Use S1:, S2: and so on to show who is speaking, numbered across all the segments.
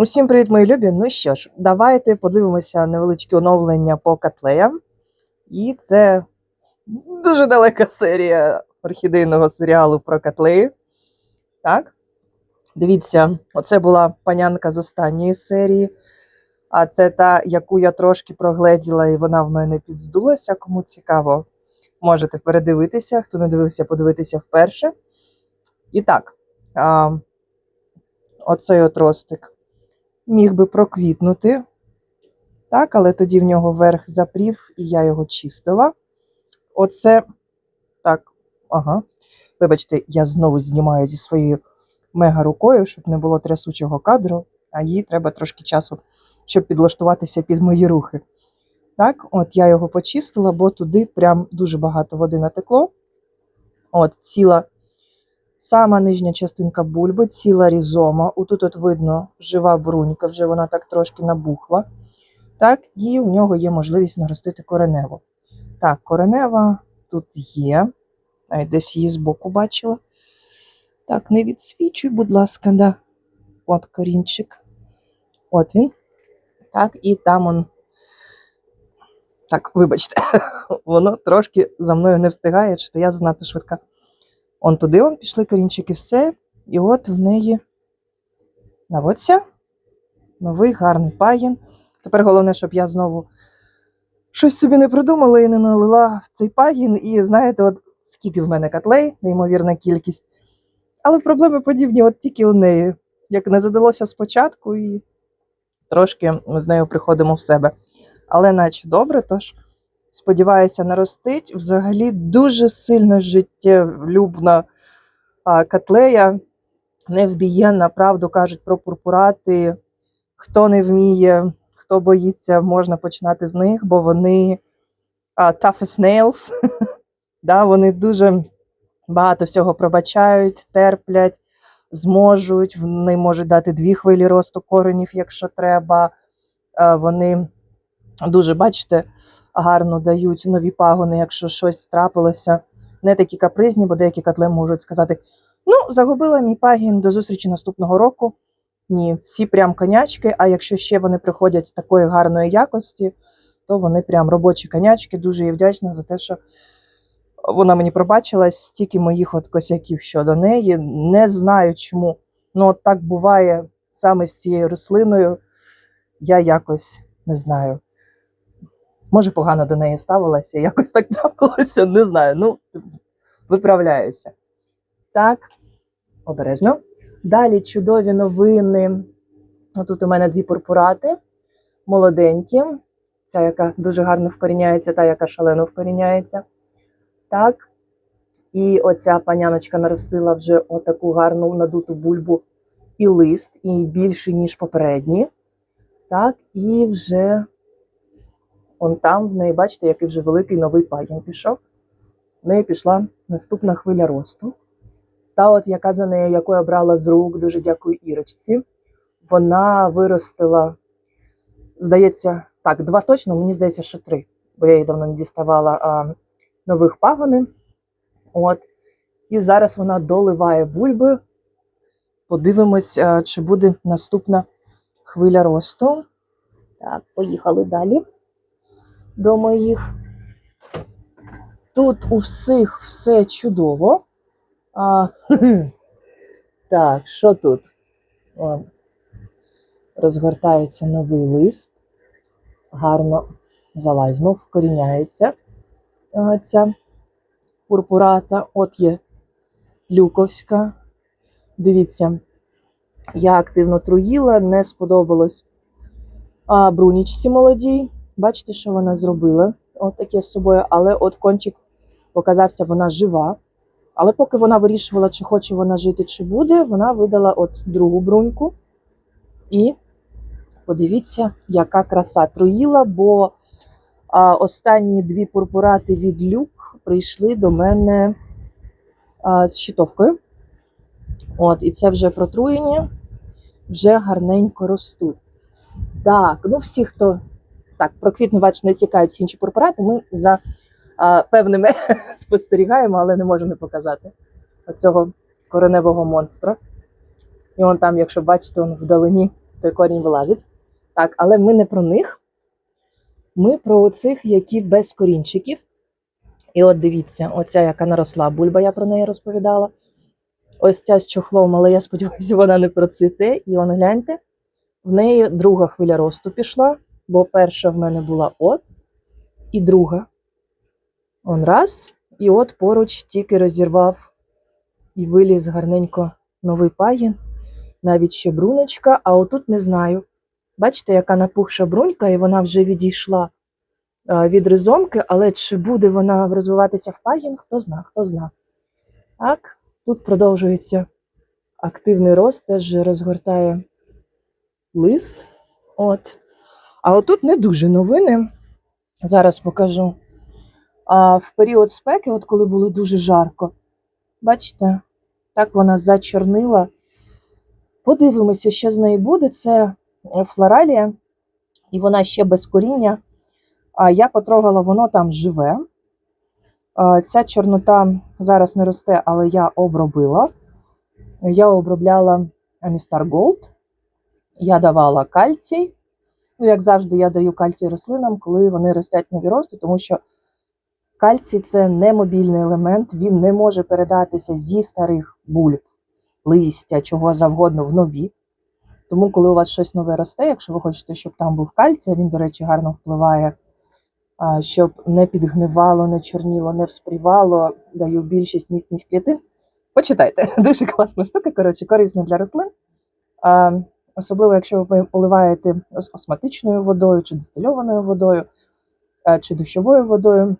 S1: Усім привіт, мої любі. Ну що ж, давайте подивимося невеличкі оновлення по котлеям. І це дуже далека серія орхідейного серіалу про котлеї. Так. Дивіться, оце була панянка з останньої серії. А це та, яку я трошки прогледіла, і вона в мене підздулася. Кому цікаво, можете передивитися. Хто не дивився, подивитися вперше. І так, а, оцей от ростик міг би проквітнути. Так, але тоді в нього верх запрів, і я його чистила. Оце так, ага. Вибачте, я знову знімаю зі своєю мега рукою, щоб не було трясучого кадру, а їй треба трошки часу, щоб підлаштуватися під мої рухи. Так, от я його почистила, бо туди прям дуже багато води натекло. От, ціла Сама нижня частинка бульби, ціла різома. Отут от видно жива брунька, вже вона так трошки набухла. Так, і в нього є можливість наростити кореневу. Так, коренева тут є. А, десь її збоку бачила. Так, не відсвічуй, будь ласка, да. От корінчик. От він. Так, і там он. Так, вибачте, воно трошки за мною не встигає, чи то я занадто швидка. Он туди он пішли корінчики, все. І от в неї наводься новий гарний пагін. Тепер головне, щоб я знову щось собі не придумала і не налила в цей пагін. І знаєте, от скільки в мене котлей, неймовірна кількість. Але проблеми подібні от тільки у неї. Як не задалося спочатку, і трошки з нею приходимо в себе. Але наче добре, тож. Сподіваюся, наростить. Взагалі дуже сильно життєлюбна котлея, невбієнна, правду кажуть про пурпурати. Хто не вміє, хто боїться, можна починати з них, бо вони tough as nails. да, вони дуже багато всього пробачають, терплять, зможуть. Вони можуть дати дві хвилі росту коренів, якщо треба. Вони дуже, бачите, гарно дають нові пагони, якщо щось трапилося. Не такі капризні, бо деякі котли можуть сказати: ну, загубила мій пагін до зустрічі наступного року. Ні, ці прям конячки, а якщо ще вони приходять такої гарної якості, то вони прям робочі конячки. Дуже їй вдячна за те, що вона мені пробачила стільки моїх от косяків щодо неї. Не знаю чому. Ну, так буває саме з цією рослиною. Я якось не знаю. Може, погано до неї ставилася, якось так трапилося, не знаю. Ну, виправляюся. Так, обережно. Далі чудові новини. Тут у мене дві пурпурати, молоденькі. Ця, яка дуже гарно вкоріняється, та, яка шалено вкоріняється. Так. І оця паняночка наростила вже отаку гарну надуту бульбу і лист, і більший, ніж попередні. Так, і вже Он там в неї, бачите, який вже великий новий пагін пішов. В неї пішла наступна хвиля росту. Та, от яка за нею, яку я брала з рук, дуже дякую Ірочці. Вона виростила, здається, так, два точно, мені здається, що три, бо я її давно не діставала а, нових пагони. От. І зараз вона доливає бульби. Подивимось, а, чи буде наступна хвиля росту. Так, поїхали далі до моїх. Тут у всіх все чудово. А, Так, що тут? О, розгортається новий лист. Гарно залазьмо, вкоріняється ця пурпурата. От є люковська. Дивіться, я активно труїла, не сподобалось а, брунічці молодій. Бачите, що вона зробила? От таке з собою, але от кончик показався, вона жива. Але поки вона вирішувала, чи хоче вона жити, чи буде, вона видала от другу бруньку. І подивіться, яка краса труїла, бо останні дві пурпурати від люк прийшли до мене з щитовкою. От, І це вже протруєні, вже гарненько ростуть. Так, ну всі, хто так, про квітну бач, не цікавляться інші корпорати. Ми за а, певними спостерігаємо, але не можемо не показати оцього кореневого монстра. І он там, якщо бачите, он вдалині той корінь вилазить. Так, але ми не про них. Ми про оцих, які без корінчиків. І от дивіться, оця, яка наросла бульба, я про неї розповідала. Ось ця з чохлом, але я сподіваюся, вона не процвіте. І он гляньте, в неї друга хвиля росту пішла, бо перша в мене була от, і друга. Он раз, і от поруч тільки розірвав і виліз гарненько новий пагін, навіть ще бруночка, а отут не знаю. Бачите, яка напухша брунька, і вона вже відійшла від ризомки, але чи буде вона розвиватися в пагін, хто зна, хто зна. Так, тут продовжується активний рост, теж розгортає лист. От. А отут не дуже новини. Зараз покажу. А в період спеки, от коли було дуже жарко, бачите, так вона зачорнила. Подивимося, що з неї буде. Це флоралія, і вона ще без коріння. А я потрогала, воно там живе. Ця чорнота зараз не росте, але я обробила. Я обробляла Amistar Gold. Я давала кальцій. Ну, як завжди, я даю кальцій рослинам, коли вони ростять нові рости, тому що кальцій це не мобільний елемент, він не може передатися зі старих бульб, листя, чого завгодно в нові. Тому, коли у вас щось нове росте, якщо ви хочете, щоб там був кальцій, він, до речі, гарно впливає, щоб не підгнивало, не чорніло, не вспрівало, даю більшість міцність клітин. Почитайте, дуже класна штука, коротше, корисна для рослин. Особливо, якщо ви поливаєте ос- осматичною водою, чи дистильованою водою, е, чи дощовою водою,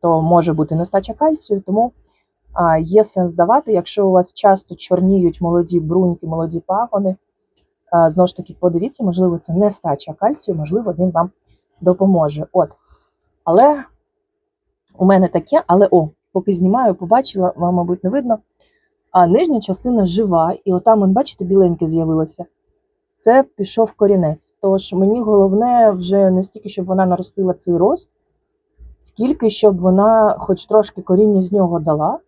S1: то може бути нестача кальцію, тому є сенс давати, якщо у вас часто чорніють молоді бруньки, молоді пагони. Знову ж таки, подивіться, можливо, це нестача кальцію, можливо, він вам допоможе. От. Але у мене таке, але о, поки знімаю, побачила, вам, мабуть, не видно. А нижня частина жива, і отам, он, бачите, біленьке з'явилося. Це пішов корінець. Тож мені головне вже не стільки, щоб вона наростила цей рост, скільки щоб вона хоч трошки коріння з нього дала,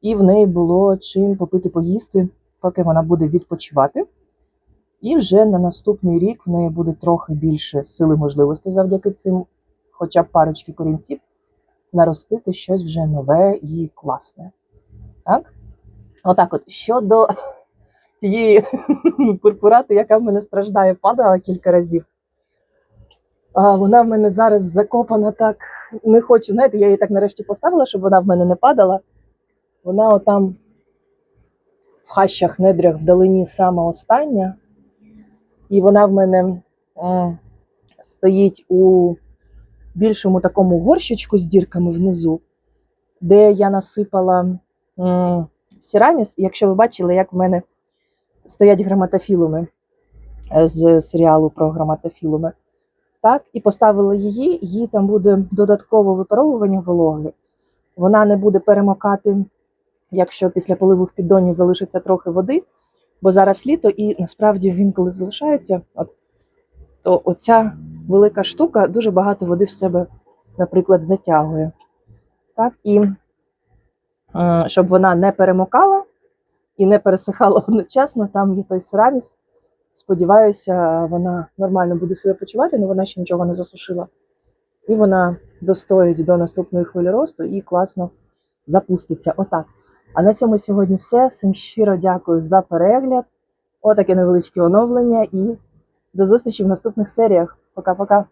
S1: і в неї було чим попити поїсти, поки вона буде відпочивати. І вже на наступний рік в неї буде трохи більше сили можливостей завдяки цим, хоча б парочки корінців, наростити щось вже нове і класне. Так? Отак, от щодо тієї пурпурати, яка в мене страждає, падала кілька разів. А вона в мене зараз закопана так. Не хочу, знаєте, я її так нарешті поставила, щоб вона в мене не падала. Вона отам в хащах, недрях вдалині сама остання. І вона в мене м, стоїть у більшому такому горщичку з дірками внизу, де я насипала м, сіраміс. Якщо ви бачили, як в мене стоять граматофілуми е, з серіалу про граматофілуми. Так, і поставила її, їй там буде додаткове випаровування вологи. Вона не буде перемокати, якщо після поливу в піддоні залишиться трохи води, бо зараз літо, і насправді він, коли залишається, от, то оця велика штука дуже багато води в себе, наприклад, затягує. Так, і щоб вона не перемокала і не пересихала одночасно, там є той сераміс. Сподіваюся, вона нормально буде себе почувати, але вона ще нічого не засушила. І вона достоїть до наступної хвилі росту і класно запуститься. Отак. А на цьому сьогодні все. Всім щиро дякую за перегляд. Отаке невеличке оновлення і до зустрічі в наступних серіях. Пока-пока.